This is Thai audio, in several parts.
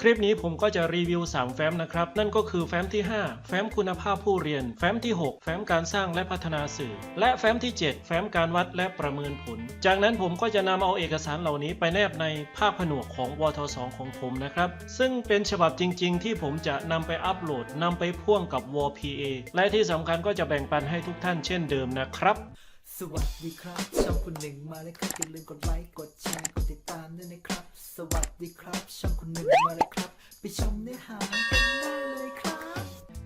คลิปนี้ผมก็จะรีวิว 3 แฟ้มนะครับ นั่นก็คือแฟ้มที่ 5 แฟ้มคุณภาพผู้เรียน แฟ้มที่ 6 แฟ้มการสร้างและพัฒนาสื่อ และแฟ้มที่ 7 แฟ้มการวัดและประเมินผล จากนั้นผมก็จะนำเอาเอกสารเหล่านี้ไปแนบในภาพผนวกของวท2ของผมนะครับ ซึ่งเป็นฉบับจริง ๆ ที่ผมจะนำไปอัปโหลดนำไปพ่วงกับ WPA และที่สำคัญก็จะแบ่งปันให้ทุกท่านเช่นเดิมนะครับสวัสดีครับช่องคุณหนึ่งมาแล้วครับอย่าลืมกดไลค์กดแชร์กดติดตามด้วยนะครับ สวัสดีครับ ช่องคุณหนึ่งมาแล้วครับ ไปชมเนื้อหากัน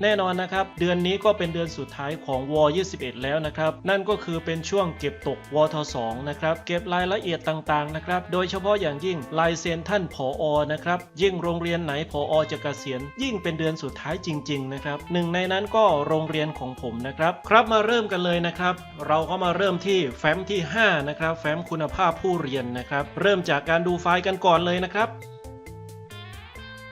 แน่นอนนะครับ เดือนนี้ก็เป็นเดือนสุดท้ายของวอ21 แล้วนะครับ นั่นก็คือเป็นช่วงเก็บตกวท2นะครับ เก็บรายละเอียดต่างๆนะครับ โดยเฉพาะอย่างยิ่งลายเซ็นท่านผออนะครับ ยิ่งโรงเรียนไหนผออจะเกษียณยิ่งเป็นเดือนสุดท้ายจริง ๆ นะครับหนึ่งในนั้นก็โรงเรียนของผมนะครับ ครับมาเริ่มกันเลยนะครับ เราก็มาเริ่มที่แฟ้มที่ 5 นะครับ แฟ้มคุณภาพผู้เรียนนะครับ เริ่มจากการดูไฟล์กันก่อนเลยนะครับ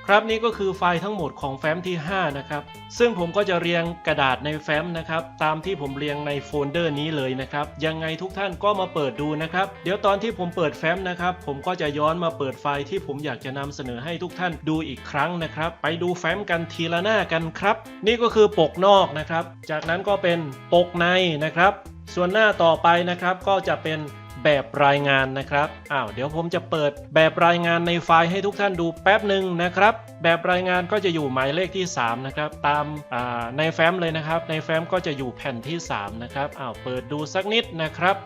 ครับนี่ก็คือไฟล์ทั้งหมดของแฟ้มที่ 5 นะครับ ซึ่งผมก็จะเรียงกระดาษในแฟ้มนะครับ ตามที่ผมเรียงในโฟลเดอร์นี้เลยนะครับ ยังไงทุกท่านก็มาเปิดดูนะครับ เดี๋ยวตอนที่ผมเปิดแฟ้มนะครับ ผมก็จะย้อนมาเปิดไฟล์ที่ผมอยากจะนำเสนอให้ทุกท่านดูอีกครั้งนะครับ ไปดูแฟ้มกันทีละหน้ากันครับ นี่ก็คือปกนอกนะครับ จากนั้นก็เป็นปกในนะครับ ส่วนหน้าต่อไปนะครับก็จะเป็น แบบรายงานนะครับอ้าวเดี๋ยวผมจะเปิดแบบรายงานในไฟล์ให้ทุกท่านดูแป๊บหนึ่งนะครับ แบบรายงานก็จะอยู่หมายเลขที่ 3 นะครับ ตามในแฟ้มเลยนะครับ ในแฟ้มก็จะอยู่แผ่นที่ 3 นะครับอ้าวเปิดดูสักนิดนะครับ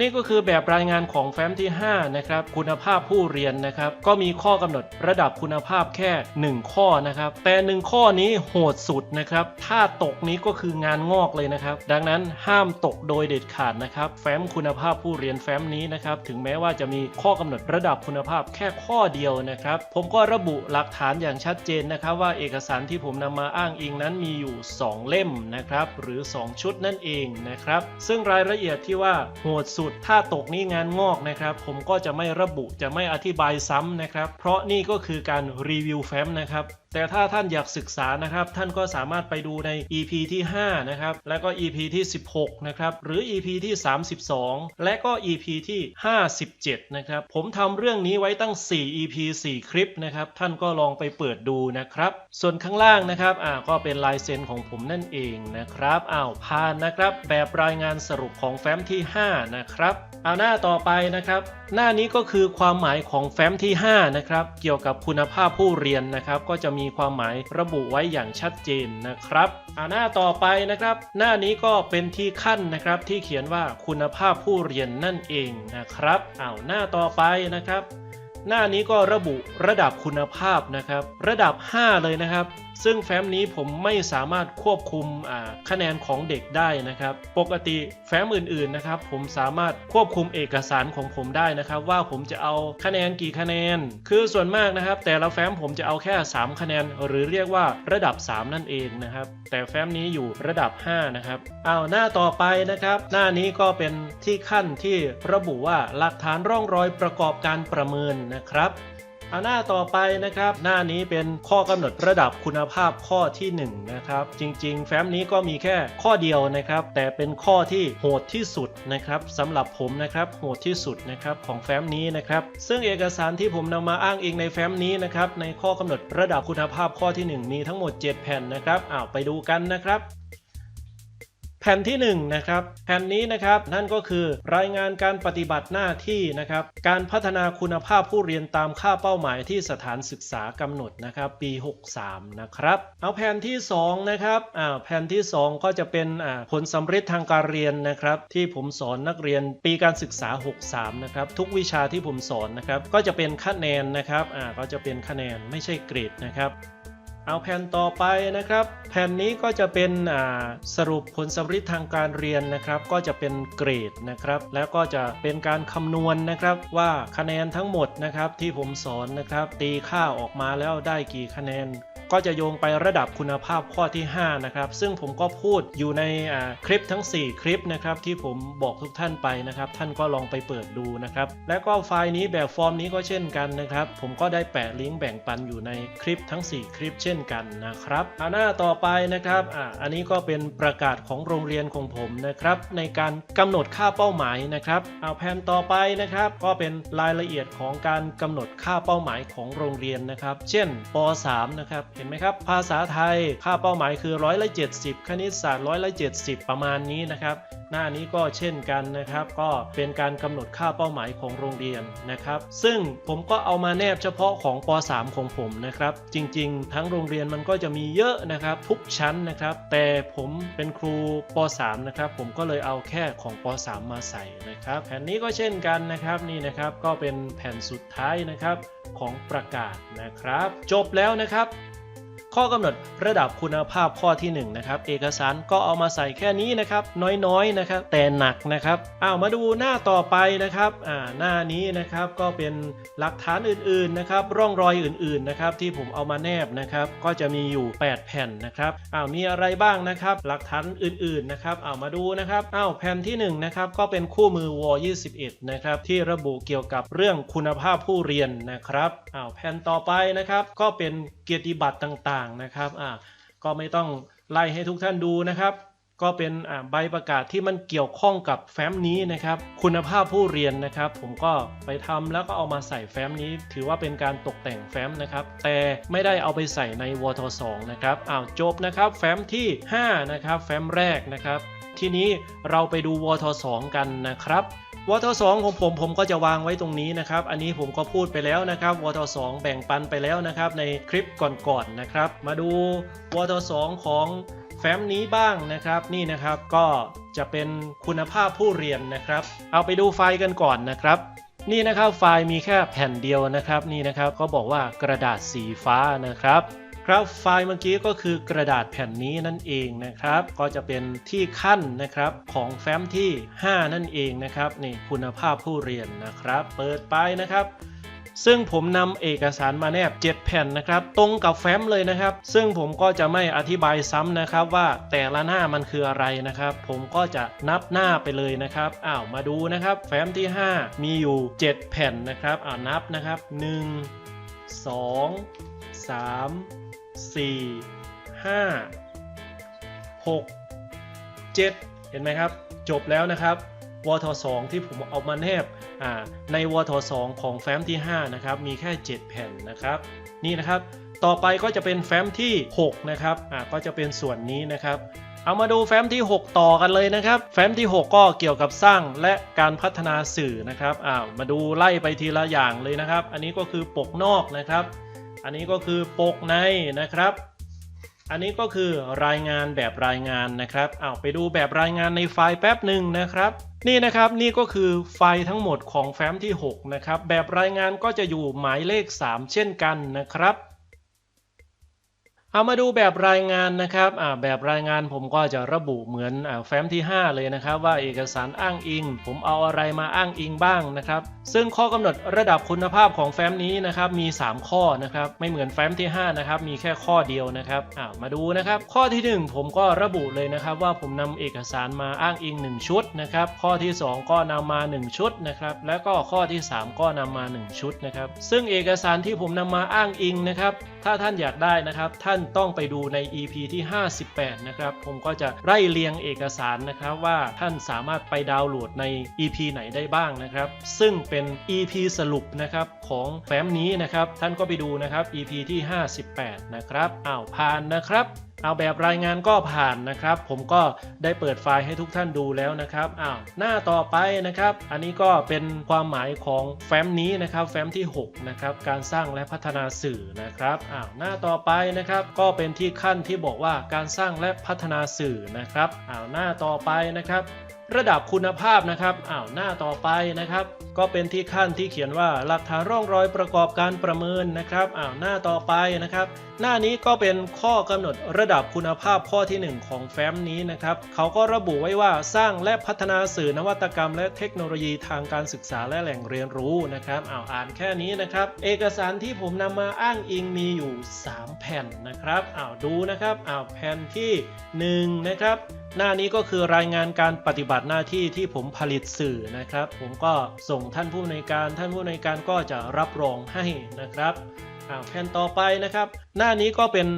นี่ก็คือแบบรายงานของแฟ้มที่ 5 นะครับ คุณภาพผู้เรียนนะครับ ก็มีข้อกำหนดระดับคุณภาพแค่ 1 ข้อนะครับ แต่ 1 ข้อนี้โหดสุดนะครับ ถ้าตกนี้ก็คืองานงอกเลยนะครับ ดังนั้นห้ามตกโดยเด็ดขาดนะครับ แฟ้มคุณภาพผู้เรียนแฟ้มนี้นะครับ ถึงแม้ว่าจะมีข้อกำหนดระดับคุณภาพแค่ข้อเดียวนะครับ ผมก็ระบุหลักฐานอย่างชัดเจนนะครับ ว่าเอกสารที่ผมนำมาอ้างอิงนั้นมีอยู่ 2 เล่มนะครับ หรือ 2 ชุดนั่นเองนะครับ ซึ่งรายละเอียดที่ว่าโหดสุดถ้าตกนี่งานงอกนะครับ ผมก็จะไม่ระบุจะไม่อธิบายซ้ำนะครับ เพราะนี่ก็คือการรีวิวแฟ้มนะครับแต่ถ้าท่านอยากศึกษานะครับ ท่านก็สามารถไปดูใน EP ที่ 5 นะครับ และก็ EP ที่ 16 นะครับ หรือ EP ที่ 32 และก็ EP ที่ 57 นะครับ ผมทำเรื่องนี้ไว้ตั้ง 4 EP 4 คลิปนะครับ ท่านก็ลองไปเปิดดูนะครับ ส่วนข้างล่างนะครับ อ่า ก็เป็นลายเซ็นของผมนั่นเองนะครับ อ้าวผ่านนะครับ แบบรายงานสรุปของแฟ้มที่ 5 นะครับ เอาหน้าต่อไปนะครับ หน้านี้ก็คือความหมายของแฟ้มที่ 5 นะครับ เกี่ยวกับคุณภาพผู้เรียนนะครับ ก็จะมีความหมายระบุไว้อย่างชัดเจนนะครับเอาหน้าต่อไปนะครับ หน้านี้ก็เป็นที่ขั้นนะครับที่เขียนว่าคุณภาพผู้เรียนนั่นเองนะครับเอาหน้าต่อไปนะครับ หน้านี้ก็ระบุระดับคุณภาพนะครับ ระดับ 5 เลยนะครับ ซึ่งแฟ้มนี้ผมไม่สามารถควบคุมคะแนนของเด็กได้นะครับ ปกติแฟ้มอื่นๆนะครับ ผมสามารถควบคุมเอกสารของผมได้นะครับ ว่าผมจะเอาคะแนนกี่คะแนน คือส่วนมากนะครับ แต่ละแฟ้มผมจะเอาแค่ 3 คะแนน หรือเรียกว่าระดับ 3 นั่นเองนะครับ แต่แฟ้มนี้อยู่ระดับ 5 นะครับเอาหน้าต่อไปนะครับ หน้านี้ก็เป็นที่ขั้นที่ระบุว่าหลักฐานร่องรอยประกอบการประเมินนะครับ เอาหน้าต่อไปนะครับ หน้านี้เป็นข้อกำหนดระดับคุณภาพข้อที่1นะครับจริง ๆ แฟ้มนี้ก็มีแค่ข้อเดียวนะครับ แต่เป็นข้อที่โหดที่สุดนะครับสำหรับผมนะครับโหดที่สุดนะครับของแฟ้มนี้นะครับ ซึ่งเอกสารที่ผมนำมาอ้างอิงในแฟ้มนี้นะครับในข้อกำหนดระดับคุณภาพข้อที่ 1 มีทั้งหมด 7 แผ่นนะครับอ้าวไปดูกันนะครับ ผ่นที่1นะครับแผ่นนี้นะครับนั่นก็คือรายงานการปฏิบัติหน้าที่นะครับการพัฒนาคุณภาพผู้เรียนตามค่าเป้าหมายที่สถานศึกษากำหนดนะครับปี 63 นะครับเอาแผ่นที่2นะครับอ่าแผ่นที่ 2 ก็จะเป็นอ่าผลสำเร็จทางการเรียนนะครับที่ผมสอนนักเรียนปีการศึกษา 63 นะครับทุกวิชาที่ผมสอนนะครับก็จะเป็นคะแนนนะครับอ่าก็จะเป็นคะแนนไม่ใช่เกรดนะครับ เอาแผ่นต่อไปนะครับ แผ่นนี้ก็จะเป็นสรุปผลสำริดทางการเรียนนะครับ ก็จะเป็นเกรดนะครับ แล้วก็จะเป็นการคำนวณนะครับว่าคะแนนทั้งหมดนะครับที่ผมสอนนะครับ ตีค่าออกมาแล้วได้กี่คะแนน ก็จะโยงไประดับคุณภาพข้อที่5นะครับซึ่งผมก็พูดอยู่ในคลิปทั้ง 4 คลิปนะครับที่ผมบอกทุกท่านไปนะครับ ท่านก็ลองไปเปิดดูนะครับและก็ไฟล์นี้แบบฟอร์มนี้ก็เช่นกันนะครับ ผมก็ได้แปะลิงก์แบ่งปันอยู่ในคลิปทั้ง 4 คลิปเช่นกันนะครับอ่าหน้าต่อไปนะครับอ่าอันนี้ก็เป็นประกาศของโรงเรียนของผมนะครับในการกำหนดค่าเป้าหมายนะครับเอาแผ่นต่อไปนะครับก็เป็นรายละเอียดของการกำหนดค่าเป้าหมายของโรงเรียนนะครับ เช่นป .3 นะครับเห็นไหมครับ ภาษาไทยค่าเป้าหมายคือร้อยละ70 คณิตศาสตร์ร้อยละ70 ประมาณนี้นะครับ หน้านี้ก็เช่นกันนะครับ ก็เป็นการกำหนดค่าเป้าหมายของโรงเรียนนะครับ ซึ่งผมก็เอามาแนบเฉพาะของป .3 ของผมนะครับ จริงๆ ทั้งโรงเรียนมันก็จะมีเยอะนะครับ ทุกชั้นนะครับ แต่ผมเป็นครูป .3 นะครับ ผมก็เลยเอาแค่ของป .3 มาใส่นะครับ แผ่นนี้ก็เช่นกันนะครับนี่นะครับก็เป็นแผ่นสุดท้ายนะครับของประกาศนะครับ จบแล้วนะครับ ข้อกำหนดระดับคุณภาพข้อที่1นะครับเอกสารก็เอามาใส่แค่นี้นะครับ น้อยๆนะครับ แต่หนักนะครับอ้าวมาดูหน้าต่อไปนะครับอ่าหน้านี้นะครับก็เป็นหลักฐานอื่นๆนะครับ ร่องรอยอื่นๆนะครับที่ผมเอามาแนบนะครับ ก็จะมีอยู่ 8 แผ่นนะครับอ้าวมีอะไรบ้างนะครับ หลักฐานอื่นๆนะครับอ้าวมาดูนะครับอ้าวแผ่นที่1นะครับก็เป็นคู่มือวอ21นะครับที่ระบุเกี่ยวกับเรื่องคุณภาพผู้เรียนนะครับอ้าวแผ่นต่อไปนะครับ ก็เป็นเกียรติบัตรต่างๆนะครับอ่าก็ไม่ต้องไล่ให้ทุกท่านดูนะครับ ก็เป็นใบประกาศที่มันเกี่ยวข้องกับแฟ้มนี้นะครับ คุณภาพผู้เรียนนะครับ ผมก็ไปทำแล้วก็เอามาใส่แฟ้มนี้ ถือว่าเป็นการตกแต่งแฟ้มนะครับ แต่ไม่ได้เอาไปใส่ในวท2นะครับอ้าวจบนะครับ แฟ้มที่5นะครับแฟ้มแรกนะครับ ทีนี้เราไปดูวท2กันนะครับ วท2ของผมผมก็จะวางไว้ตรงนี้นะครับ อันนี้ผมก็พูดไปแล้วนะครับวท2แบ่งปันไปแล้วนะครับในคลิปก่อนๆนะครับ มาดูวท2ของแฟ้มนี้บ้างนะครับนี่นะครับก็จะเป็นคุณภาพผู้เรียนนะครับ เอาไปดูไฟล์กันก่อนนะครับนี่นะครับไฟล์มีแค่แผ่นเดียวนะครับ นี่นะครับเขาบอกว่ากระดาษสีฟ้านะครับ ครับไฟล์เมื่อกี้ก็คือกระดาษแผ่นนี้นั่นเองนะครับ ก็จะเป็นที่ขั้นนะครับของแฟ้มที่ 5 นั่นเองนะครับนี่คุณภาพผู้เรียนนะครับ เปิดไปนะครับซึ่งผมนำเอกสารมาแนบ 7 แผ่นนะครับ ตรงกับแฟ้มเลยนะครับ ซึ่งผมก็จะไม่อธิบายซ้ำนะครับว่าแต่ละหน้ามันคืออะไรนะครับ ผมก็จะนับหน้าไปเลยนะครับอ้าวมาดูนะครับ แฟ้มที่ 5 มีอยู่ 7 แผ่นนะครับอ้าวนับนะครับ 1 2 3 4 5 6 7 เห็นไหมครับ จบแล้วนะครับวท2ที่ผมเอามาแนบในวท2ของแฟ้มที่ 5 นะครับ มีแค่ 7 แผ่นนะครับ นี่นะครับ ต่อไปก็จะเป็นแฟ้มที่ 6 นะครับก็จะเป็นส่วนนี้นะครับเอามาดูแฟ้มที่ 6 ต่อกันเลยนะครับ แฟ้มที่ 6 ก็เกี่ยวกับสร้างและการพัฒนาสื่อนะครับอ้าวมาดูไล่ไปทีละอย่างเลยนะครับ อันนี้ก็คือปกนอกนะครับ อันนี้ก็คือปกในนะครับ อันนี้ก็คือรายงานแบบรายงานนะครับเอาไปดูแบบรายงานในไฟล์แป๊บหนึ่งนะครับ นี่นะครับนี่ก็คือไฟล์ทั้งหมดของแฟ้มที่ 6 นะครับ แบบรายงานก็จะอยู่หมายเลข 3 เช่นกันนะครับ เอามาดูแบบรายงานนะครับแบบรายงานผมก็จะระบุเหมือนอแฟ้มที่ 5 เลยนะครับ ว่าเอกสารอ้างอิง ผมเอาอะไรมาอ้างอิงบ้างนะครับ ซึ่งข้อกำหนดระดับคุณภาพของแฟ้มนี้นะครับมี 3 ข้อนะครับไม่เหมือนแฟ้มที่ 5 นะครับ มีแค่ข้อเดียวนะครับมาดูนะครับ ข้อที่ 1 ผมก็ระบุเลยนะครับ ว่าผมนำเอกสารมาอ้างอิง 1 ชุดนะครับ ข้อที่ 2 ก็นำมา 1 ชุดนะครับ แล้วก็ข้อที่ 3 ก็นำมา 1 ชุดนะครับ ซึ่งเอกสารที่ผมนำมาอ้างอิงนะครับ ถ้าท่านอยากได้นะครับท่านต้องไปดูใน EP ที่ 58 นะครับ ผมก็จะไล่เรียงเอกสารนะครับว่าท่านสามารถไปดาวน์โหลดใน EP ไหนได้บ้างนะครับ ซึ่งเป็น EP สรุปนะครับของแฟ้มนี้นะครับ ท่านก็ไปดูนะครับ EP ที่ 58 นะครับอ้าวผ่านนะครับ เอาแบบรายงานก็ผ่านนะครับ ผมก็ได้เปิดไฟล์ให้ทุกท่านดูแล้วนะครับอ้าวหน้าต่อไปนะครับ อันนี้ก็เป็นความหมายของแฟ้มนี้นะครับ แฟ้มที่ 6 นะครับ การสร้างและพัฒนาสื่อนะครับอ้าวหน้าต่อไปนะครับ ก็เป็นที่ขั้นที่บอกว่าการสร้างและพัฒนาสื่อนะครับอ้าวหน้าต่อไปนะครับ ระดับคุณภาพนะครับอ้าวหน้าต่อไปนะครับ ก็เป็นที่ขั้นที่เขียนว่าหลักฐานร่องรอยประกอบการประเมินนะครับอ้าวหน้าต่อไปนะครับ หน้านี้ก็เป็นข้อกำหนดระดับคุณภาพข้อทีหนึ่1 ของแฟ้มนี้นะครับเขาก็ระบุไว้ว่าสร้างและพัฒนาสื่อนวัตกรรม และเทคโนโลยีทางการศึกษาและแหล่งเรียนรู้นะครับอ้าวอ่านแค่นี้นะครับ เอกสารที่ผมนำมาอ้างอิงมีอยู่ 3 แผ่นนะครับอ้าวดูนะครับอ้าวแผ่นที่ 1 นะครับ หน้านี้ก็คือรายงานการปฏิบัติหน้าที่ที่ผมผลิตสื่อนะครับ ผมก็ส่งท่านผู้ในการ ท่านผู้ในการก็จะรับรองให้นะครับแผ่นต่อไปนะครับ หน้านี้ก็เป็น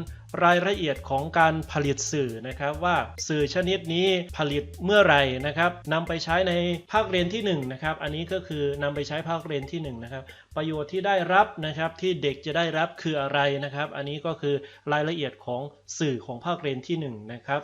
รายละเอียดของการผลิตสื่อนะครับว่าสื่อชนิดนี้ผลิตเมื่อไหร่นะครับนำไปใช้ในภาคเรียนที่1นะครับอันนี้ก็คือนำไปใช้ภาคเรียนที่1นะครับประโยชน์ที่ได้รับนะครับที่เด็กจะได้รับคืออะไรนะครับ อันนี้ก็คือรายละเอียดของสื่อของภาคเรียนที่1นะครับ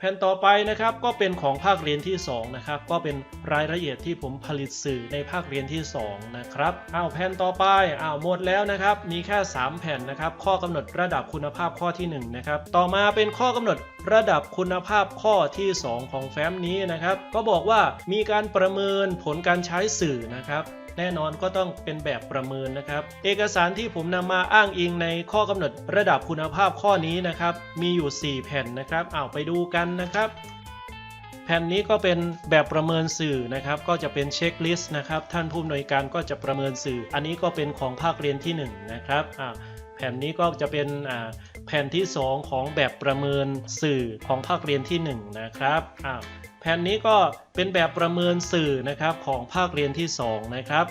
แผ่นต่อไปนะครับก็เป็นของภาคเรียนที่2นะครับก็เป็นรายละเอียดที่ผมผลิตสื่อในภาคเรียนที่2นะครับอ้าวแผ่นต่อไปอ้าวหมดแล้วนะครับมีแค่ 3 แผ่นนะครับข้อกำหนดระดับคุณภาพข้อที่1นะครับต่อมาเป็นข้อกำหนดระดับคุณภาพข้อที่ 2 ของแฟ้มนี้นะครับก็บอกว่ามีการประเมินผลการใช้สื่อนะครับ แน่นอนก็ต้องเป็นแบบประเมินนะครับ เอกสารที่ผมนำมาอ้างอิงในข้อกำหนดระดับคุณภาพข้อนี้นะครับ มีอยู่ 4 แผ่นนะครับเอาไปดูกันนะครับแผ่นนี้ก็เป็นแบบประเมินสื่อนะครับ ก็จะเป็นเช็คลิสต์นะครับ ท่านผู้อำนวยการก็จะประเมินสื่อ อันนี้ก็เป็นของภาคเรียนที่ 1 นะครับอ่าแผ่นนี้ก็จะเป็นอ่าแผ่นที่ 2 ของแบบประเมินสื่อของภาคเรียนที่ 1 นะครับ แผ่นนี้ก็เป็นแบบประเมินสื่อนะครับของภาคเรียนที่ 2 นะครับ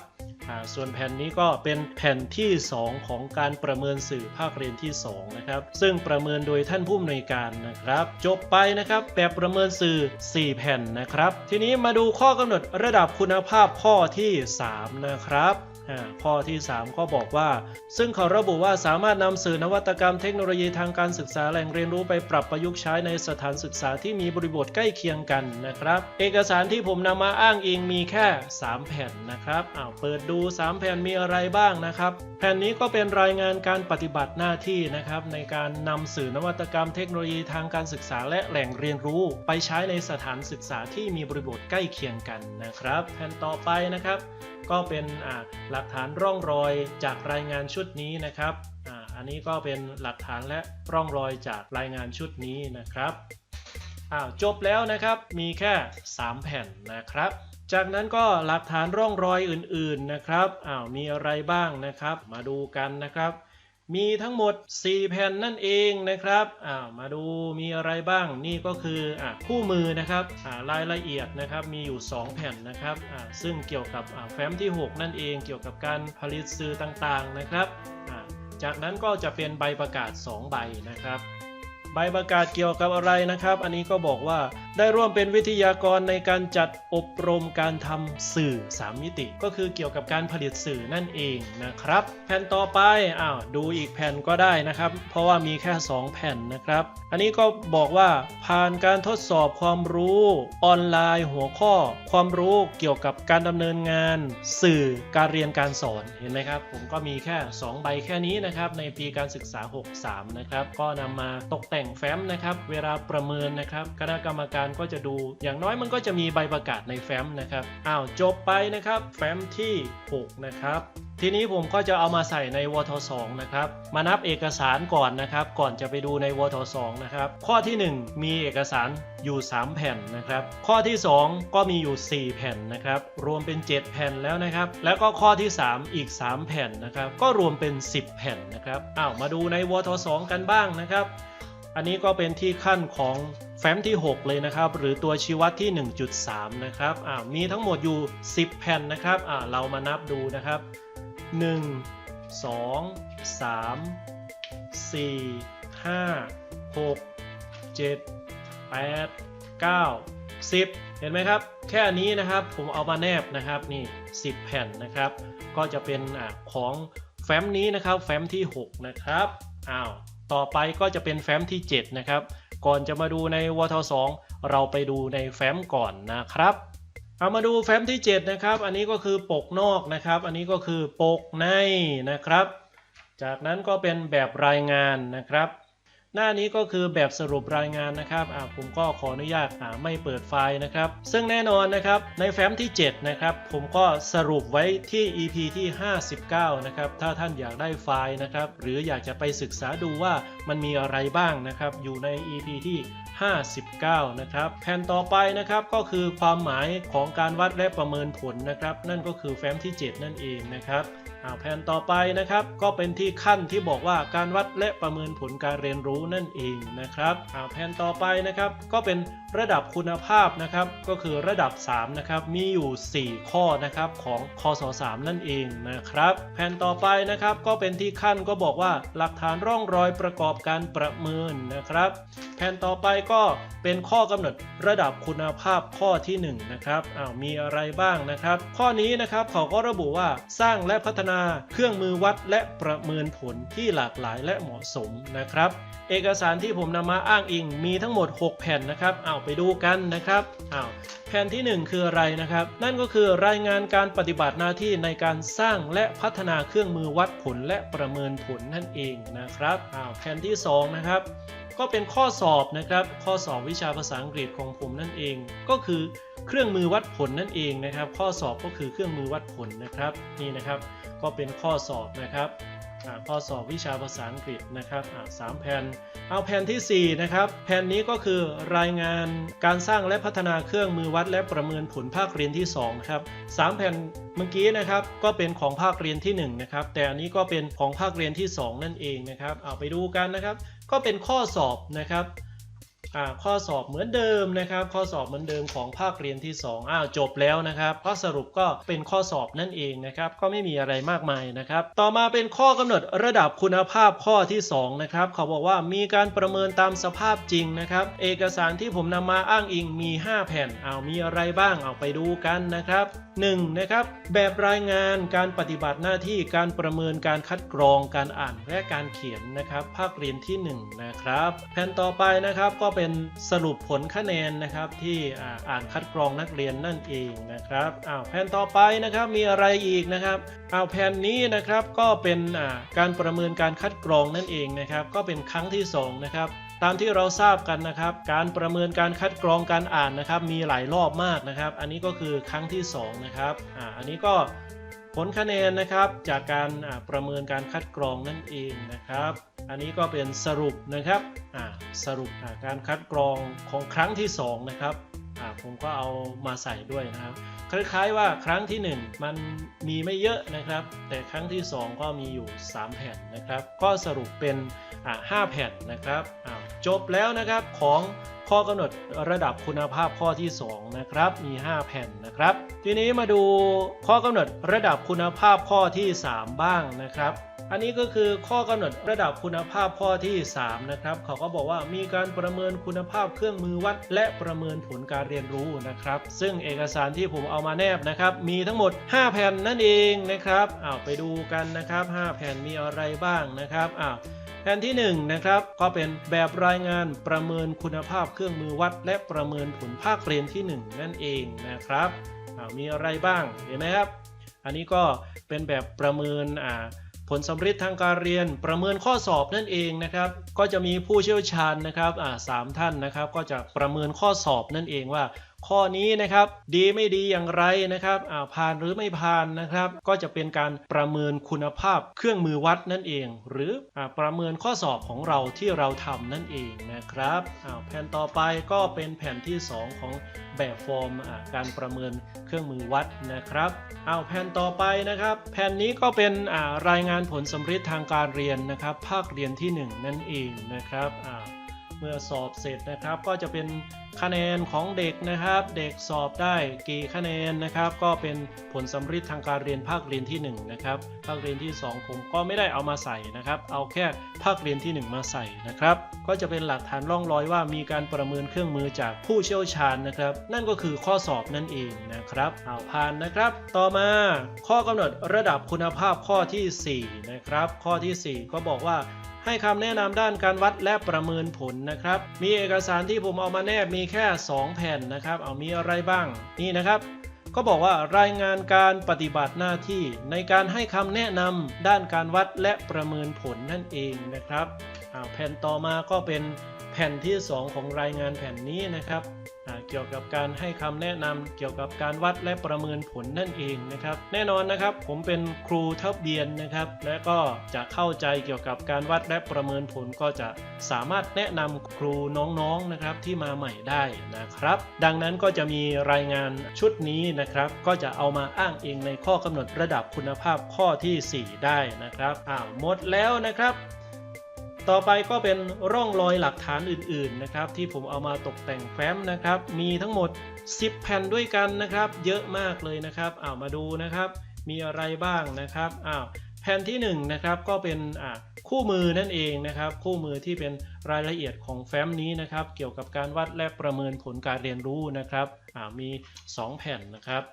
ส่วนแผ่นนี้ก็เป็นแผ่นที่ 2 ของการประเมินสื่อภาคเรียนที่ 2 นะครับ ซึ่งประเมินโดยท่านผู้อำนวยการนะครับ จบไปนะครับแบบประเมินสื่อ 4 แผ่นนะครับ ทีนี้มาดูข้อกำหนดระดับคุณภาพข้อที่ 3 นะครับ ข้อที่ 3 ก็บอกว่า ซึ่งเขาระบุว่าสามารถนำสื่อนวัตกรรมเทคโนโลยีทางการศึกษาแหล่งเรียนรู้ไปปรับประยุกต์ใช้ในสถานศึกษาที่มีบริบทใกล้เคียงกันนะครับ เอกสารที่ผมนำมาอ้างอิงมีแค่ 3 แผ่นนะครับอ้าวเปิดดู 3 แผ่นมีอะไรบ้างนะครับ แผ่นนี้ก็เป็นรายงานการปฏิบัติหน้าที่นะครับในการนำสื่อนวัตกรรมเทคโนโลยีทางการศึกษาและแหล่งเรียนรู้ ไปใช้ในสถานศึกษาที่มีบริบทใกล้เคียงกันนะครับ แผ่นต่อไปนะครับ ก็เป็นหลักฐานร่องรอยจากรายงานชุดนี้นะครับอ,อันนี้ก็เป็นหลักฐานและร่องรอยจากรายงานชุดนี้นะครับอ้าวจบแล้วนะครับมีแค่ 3 แผ่นนะครับ จากนั้นก็หลักฐานร่องรอยอื่นๆนะครับอ้าวมีอะไรบ้างนะครับ มาดูกันนะครับ มีทั้งหมด 4 แผ่นนั่นเองนะครับอ่ามาดูมีอะไรบ้างนี่ก็คืออ่าคู่มือนะครับอ่ารายละเอียดนะครับมีอยู่ 2 แผ่นนะครับอ่าซึ่งเกี่ยวกับอ่าแฟ้มที่ 6 นั่นเองเกี่ยวกับการผลิตสื่อต่างๆนะครับอ่าจากนั้นก็จะเป็นใบประกาศ 2 ใบนะครับ ใบประกาศเกี่ยวกับอะไรนะครับ อันนี้ก็บอกว่าได้ร่วมเป็นวิทยากรในการจัดอบรมการทำสื่อ 3 มิติ ก็คือเกี่ยวกับการผลิตสื่อนั่นเองนะครับ แผ่นต่อไปอ้าวดูอีกแผ่นก็ได้นะครับ เพราะว่ามีแค่ 2 แผ่นนะครับ อันนี้ก็บอกว่าผ่านการทดสอบความรู้ออนไลน์หัวข้อ ความรู้เกี่ยวกับการดำเนินงาน สื่อการเรียนการสอนเห็นไหมครับ ผมก็มีแค่ 2 ใบแค่นี้นะครับในปีการศึกษา 63 นะครับก็นำมาตกแต่งแฟ้มนะครับ เวลาประเมินนะครับ คณะกรรมการก็จะดู อย่างน้อยมันก็จะมีใบประกาศในแฟ้มนะครับ อ้าวจบไปนะครับ แฟ้มที่ 6 นะครับทีนี้ผมก็จะเอามาใส่ในวท2นะครับ มานับเอกสารก่อนนะครับ ก่อนจะไปดูในวท2นะครับ ข้อที่ 1 มีเอกสารอยู่ 3 แผ่นนะครับ ข้อที่ 2 ก็มีอยู่ 4 แผ่นนะครับ รวมเป็น 7 แผ่นแล้วนะครับ แล้วก็ข้อที่ 3 อีก 3 แผ่นนะครับ ก็รวมเป็น 10 แผ่นนะครับอ้าวมาดูในวท2กันบ้างนะครับ อันนี้ก็เป็นที่ขั้นของแฟ้มที่ 6 เลยนะครับ หรือตัวชี้วัดที่ 1.3 นะครับอ่ามีทั้งหมดอยู่ 10 แผ่นนะครับอ่าเรามานับดูนะครับ 1 2 3 4 5 6 7 8 9 10 เห็นไหมครับ แค่นี้นะครับผมเอามาแนบนะครับนี่ 10 แผ่นนะครับ ก็จะเป็นอาของแฟ้มนี้นะครับ แฟ้มที่ 6 นะครับอ้าว ต่อไปก็จะเป็นแฟ้มที่ 7 นะครับ ก่อนจะมาดูในวท2เราไปดูในแฟ้มก่อนนะครับ เอามาดูแฟ้มที่ 7 นะครับ อันนี้ก็คือปกนอกนะครับ อันนี้ก็คือปกในนะครับ จากนั้นก็เป็นแบบรายงานนะครับ หน้านี้ก็คือแบบสรุปรายงานนะครับผมก็ขออนุญาตไม่เปิดไฟล์นะครับ ซึ่งแน่นอนนะครับในแฟ้มที่ 7 นะครับ ผมก็สรุปไว้ที่ EP ที่ 59 นะครับ ถ้าท่านอยากได้ไฟล์นะครับ หรืออยากจะไปศึกษาดูว่า มันมีอะไรบ้างนะครับ อยู่ใน EP ที่ 59 นะครับแผ่นต่อไปนะครับก็คือความหมายของการวัดและประเมินผลนะครับ นั่นก็คือแฟ้มที่ 7 นั่นเองนะครับแผ่นต่อไปนะครับก็เป็นที่ขั้นที่บอกว่าการวัดและประเมินผลการเรียนรู้นั่นเองนะครับแผ่นต่อไปนะครับก็เป็นระดับคุณภาพนะครับก็คือระดับ3นะครับมีอยู่ 4 ข้อนะครับของคศ3นั่นเองนะครับแผ่นต่อไปนะครับก็เป็นที่ขั้นก็บอกว่าหลักฐานร่องรอยประกอบการประเมินนะครับ แผ่นต่อไปก็เป็นข้อกำหนดระดับคุณภาพข้อที่1นะครับอ้าวมีอะไรบ้างนะครับ ข้อนี้นะครับเขาก็ระบุว่าสร้างและพัฒนาเครื่องมือวัดและประเมินผลที่หลากหลายและเหมาะสมนะครับ เอกสารที่ผมนำมาอ้างอิงมีทั้งหมด 6 แผ่นนะครับเอาไปดูกันนะครับอ้าวแผ่นที่ 1 คืออะไรนะครับ นั่นก็คือรายงานการปฏิบัติหน้าที่ในการสร้างและพัฒนาเครื่องมือวัดผลและประเมินผลนั่นเองนะครับอ้าวแผ่นที่สองนะครับ ก็เป็นข้อสอบนะครับ ข้อสอบวิชาภาษาอังกฤษของผมนั่นเอง ก็คือเครื่องมือวัดผลนั่นเองนะครับ ข้อสอบก็คือเครื่องมือวัดผลนะครับ นี่นะครับ ก็เป็นข้อสอบนะครับ ข้อสอบวิชาภาษาอังกฤษนะครับสามแผ่นเอาแผ่นทีสี่ 4 นะครับแผ่นนี้ก็คือรายงานการสร้างและพัฒนาเครื่องมือวัดและประเมินผลภาคเรียนที่2ครับสามแผ่นเมื่อกี้นะครับก็เป็นของภาคเรียนที่ 1 นะครับ แต่อันนี้ก็เป็นของภาคเรียนที่ 2 นั่นเองนะครับ เอาไปดูกันนะครับ ก็เป็นข้อสอบนะครับ ข้อสอบเหมือนเดิมนะครับ ข้อสอบเหมือนเดิมของภาคเรียนที่ 2 อ้าวจบแล้วนะครับข้อสรุปก็เป็นข้อสอบนั่นเองนะครับ ก็ไม่มีอะไรมากมายนะครับ ต่อมาเป็นข้อกำหนดระดับคุณภาพข้อที่2นะครับเขาบอกว่ามีการประเมินตามสภาพจริงนะครับ เอกสารที่ผมนำมาอ้างอิงมี 5 แผ่นเอามีอะไรบ้างเอาไปดูกันนะครับ 1. นะครับ แบบรายงานการปฏิบัติหน้าที่การประเมินการคัดกรองการอ่านและการเขียนนะครับ ภาคเรียนที่ 1 นะครับ แผ่นต่อไปนะครับก็เป็นสรุปผลคะแนนนะครับที่อ่านคัดกรองนักเรียนนั่นเองนะครับอ้าวแผ่นต่อไปนะครับมีอะไรอีกนะครับอ้าวแผ่นนี้นะครับก็เป็นการประเมินการคัดกรองนั่นเองนะครับ ก็เป็นครั้งที่สองนะครับ ตามที่เราทราบกันนะครับ การประเมินการคัดกรองการอ่านนะครับ มีหลายรอบมากนะครับ อันนี้ก็คือครั้งที่ 2 นะครับอ่าอันนี้ก็ผลคะแนนนะครับจากการประเมินการคัดกรองนั่นเองนะครับ อันนี้ก็เป็นสรุปนะครับอ่าสรุปาการคัดกรองของครั้งที่ 2 นะครับอ่าผมก็เอามาใส่ด้วยนะครับ คล้ายๆว่าครั้งที่ 1 มันมีไม่เยอะนะครับ แต่ครั้งที่ 2 ก็มีอยู่ 3 แผ่นนะครับ ก็สรุปเป็นอ่า5แผ่นนะครับอ้าว จบแล้วนะครับของข้อกำหนดระดับคุณภาพข้อที่ 2 นะครับ มี 5 แผ่นนะครับ ทีนี้มาดูข้อกำหนดระดับคุณภาพข้อที่ 3 บ้างนะครับ อันนี้ก็คือข้อกำหนดระดับคุณภาพข้อที่ 3 นะครับ เขาก็บอกว่ามีการประเมินคุณภาพเครื่องมือวัด และประเมินผลการเรียนรู้นะครับ ซึ่งเอกสารที่ผมเอามาแนบนะครับ มีทั้งหมด 5 แผ่นนั่นเองนะครับอ้าวไปดูกันนะครับ 5 แผ่นมีอะไรบ้างนะครับอ้าว แผนที่1นะครับก็เป็นแบบรายงานประเมินคุณภาพเครื่องมือวัด และประเมินผลภาคเรียนที่ 1 นั่นเองนะครับมีอะไรบ้างเห็นไหมครับ อันนี้ก็เป็นแบบประเมินผลสำเร็จทางการเรียนประเมินข้อสอบนั่นเองนะครับ ก็จะมีผู้เชี่ยวชาญนะครับสามท่านนะครับ ก็จะประเมินข้อสอบนั่นเองว่า ข้อนี้นะครับดีไม่ดีอย่างไรนะครับอ่าผ่านหรือไม่ผ่านนะครับ ก็จะเป็นการประเมินคุณภาพเครื่องมือวัดนั่นเอง หรืออาประเมินข้อสอบของเราที่เราทำนั่นเองนะครับอ่าแผ่นต่อไปก็เป็นแผ่นที่ 2 ของแบบฟอร์มการประเมินเครื่องมือวัดนะครับเอาแผ่นต่อไปนะครับ แผ่นนี้ก็เป็นรายงานผลสำเร็จทางการเรียนนะครับ ภาคเรียนที่ 1 นั่นเองนะครับ เมื่อสอบเสร็จนะครับ ก็จะเป็นคะแนนของเด็กนะครับ เด็กสอบได้กี่คะแนนนะครับ ก็เป็นผลสำริดทางการเรียนภาคเรียนที่1นะครับภาคเรียนที่ 2 ผมก็ไม่ได้เอามาใส่นะครับ เอาแค่ภาคเรียนที่ 1 มาใส่นะครับ ก็จะเป็นหลักฐานร่องรอยว่ามีการประเมินเครื่องมือจากผู้เชี่ยวชาญนะครับ นั่นก็คือข้อสอบนั่นเองนะครับเอาผ่านนะครับ ต่อมาข้อกำหนดระดับคุณภาพข้อทีสี่4 นะครับ ข้อทีสี่4 ก็บอกว่า ให้คำแนะนำด้านการวัดและประเมินผลนะครับ มีเอกสารที่ผมเอามาแนบมีแค่ 2 แผ่นนะครับ เอามีอะไรบ้าง นี่นะครับก็บอกว่ารายงานการปฏิบัติหน้าที่ในการให้คำแนะนำด้านการวัดและประเมินผลนั่นเองนะครับอ่าแผ่นต่อมาก็เป็นแผ่นที่ 2 ของรายงานแผ่นนี้นะครับ เกี่ยวกับการให้คำแนะนำเกี่ยวกับการวัดและประเมินผลนั่นเองนะครับ แน่นอนนะครับผมเป็นครูทะเบียนนะครับ และก็จะเข้าใจเกี่ยวกับการวัดและประเมินผลก็จะสามารถแนะนำครูน้องๆนะครับที่มาใหม่ได้นะครับ ดังนั้นก็จะมีรายงานชุดนี้นะครับ ก็จะเอามาอ้างอิงในข้อกำหนดระดับคุณภาพข้อทีสี่ 4 ได้นะครับอ้าวหมดแล้วนะครับ ต่อไปก็เป็นร่องรอยหลักฐานอื่นๆนะครับที่ผมเอามาตกแต่งแฟ้มนะครับ มีทั้งหมด 10 แผ่นด้วยกันนะครับ เยอะมากเลยนะครับเอามาดูนะครับ มีอะไรบ้างนะครับอ้าวแผ่นที่1นะครับก็เป็นอ่าคู่มือนั่นเองนะครับ คู่มือที่เป็นรายละเอียดของแฟ้มนี้นะครับ เกี่ยวกับการวัดและประเมินผลการเรียนรู้นะครับอ่ามี 2 แผ่นนะครับ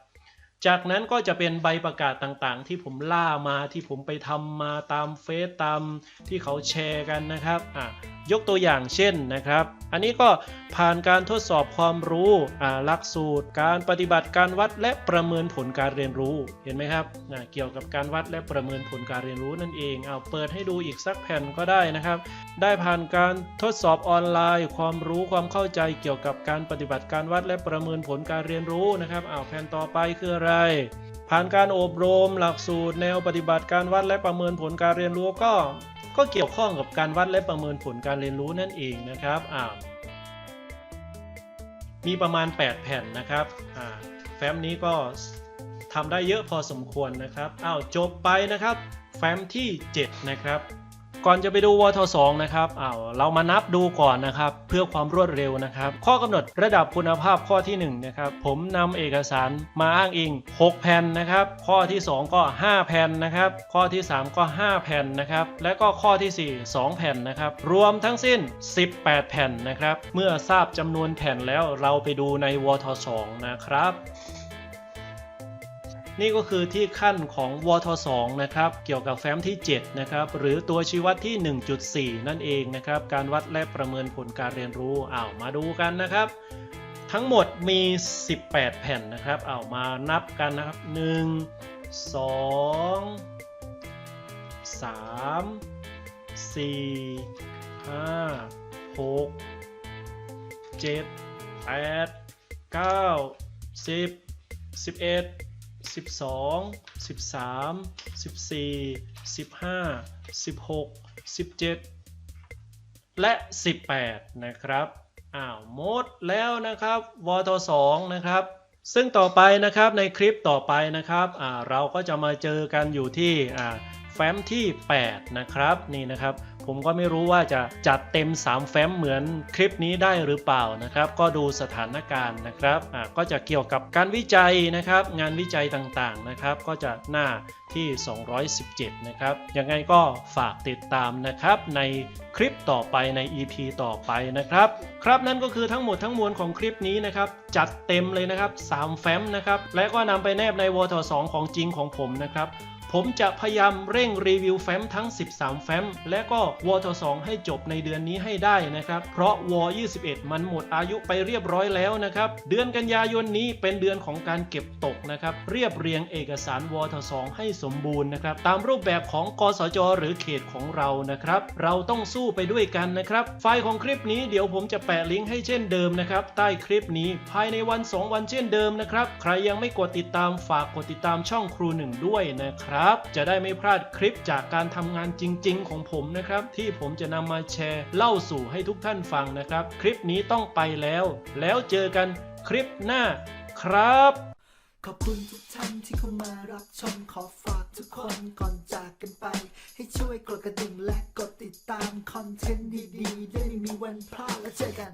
จากนั้นก็จะเป็นใบประกาศต่างๆ ที่ผมล่ามาที่ผมไปทำมาตามเฟซตามที่เขาแชร์กันนะครับอะยกตัวอย่างเช่นนะครับ อันนี้ก็ผ่านการทดสอบความรู้อ่าหลักสูตร การปฏิบัติการวัดและประเมินผลการเรียนรู้เห็นไหมครับอะเกี่ยวกับการวัดและประเมินผลการเรียนรู้นั่นเองเอาเปิดให้ดูอีกสักแผ่นก็ได้นะครับ ได้ผ่านการทดสอบออนไลน์ ความรู้ความเข้าใจเกี่ยวกับการปฏิบัติการวัดและประเมินผลการเรียนรู้นะครับอ้าแผ่นต่อไปคืออะไรผ่านการอบรมหลักสูตร แนวปฏิบัติการวัดและประเมินผลการเรียนรู้ก็ก็เกี่ยวข้องกับการวัดและประเมินผลการเรียนรู้นั่นเองนะครับอ้ามีประมาณ 8 แผ่นนะครับอ่าแฟ้มนี้ก็ทำได้เยอะพอสมควรนะครับอ้าวจบไปนะครับ แฟ้มที่ 7 นะครับ ก่อนจะไปดูวท2นะครับอ้าวเรามานับดูก่อนนะครับ เพื่อความรวดเร็วนะครับ ข้อกำหนดระดับคุณภาพข้อที่1นะครับผมนำเอกสารมาอ้างอิง 6 แผ่นนะครับ ข้อที่ 2 ก็ 5 แผ่นนะครับ ข้อที่ 3 ก็ 5 แผ่นนะครับ และก็ข้อที่ 4 2 แผ่นนะครับ รวมทั้งสิ้น 18 แผ่นนะครับ เมื่อทราบจำนวนแผ่นแล้วเราไปดูในวท2นะครับ นี่ก็คือที่ขั้นของวท2นะครับ เกี่ยวกับแฟ้มที่ 7 นะครับ หรือตัวชี้วัดที่ 1.4 นั่นเองนะครับ การวัดและประเมินผลการเรียนรู้อ้าวมาดูกันนะครับ ทั้งหมดมี 18 แผ่นนะครับเอามานับกันนะครับ 1 2 3 4 5 6 7 8 9 10 11 12 13 14 15 16 17 และ 18 นะครับอ้าวหมดแล้วนะครับวท2นะครับซึ่งต่อไปนะครับในคลิปต่อไปนะครับเราก็จะมาเจอกันอยู่ที่แฟ้มที่ 8 นะครับนี่นะครับ ผมก็ไม่รู้ว่าจะจัดเต็ม 3 แฟ้มเหมือนคลิปนี้ได้หรือเปล่านะครับ ก็ดูสถานการณ์นะครับอ่าก็จะเกี่ยวกับการวิจัยนะครับ งานวิจัยต่างๆนะครับ ก็จะหน้าที่ 217 นะครับ ยังไงก็ฝากติดตามนะครับ ในคลิปต่อไปใน EP ต่อไปนะครับ ครับนั่นก็คือทั้งหมดทั้งมวลของคลิปนี้นะครับ จัดเต็มเลยนะครับ 3 แฟ้มนะครับ และก็นำไปแนบในวท2ของจริงของผมนะครับ ผมจะพยายามเร่งรีวิวแฟ้มทั้ง 13 แฟ้ม และก็วอท2ให้จบในเดือนนี้ให้ได้นะครับ เพราะวอ21 มันหมดอายุไปเรียบร้อยแล้วนะครับ เดือนกันยายนนี้เป็นเดือนของการเก็บตกนะครับ เรียบเรียงเอกสารวอท2ให้สมบูรณ์นะครับ ตามรูปแบบของกสจ หรือเขตของเรานะครับ เราต้องสู้ไปด้วยกันนะครับ ไฟล์ของคลิปนี้เดี๋ยวผมจะแปะลิงก์ให้เช่นเดิมนะครับ ใต้คลิปนี้ภายในวัน 2 วันเช่นเดิมนะครับ ใครยังไม่กดติดตามฝากกดติดตามช่องครูหนึ่งด้วยนะครับครับ จะได้ไม่พลาดคลิปจากการทำงานจริง ๆ ของผมนะครับ ที่ผมจะนำมาแชร์เล่าสู่ให้ทุกท่านฟังนะครับ คลิปนี้ต้องไปแล้ว แล้วเจอกันคลิปหน้าครับ ขอบคุณทุกท่านที่เข้ามารับชมขอฝากทุกคนก่อนจากกันไป ให้ช่วยกดกระดิ่งและกดติดตามคอนเทนต์ดีๆได้ไม่มีวันพลาดแล้วเจอกัน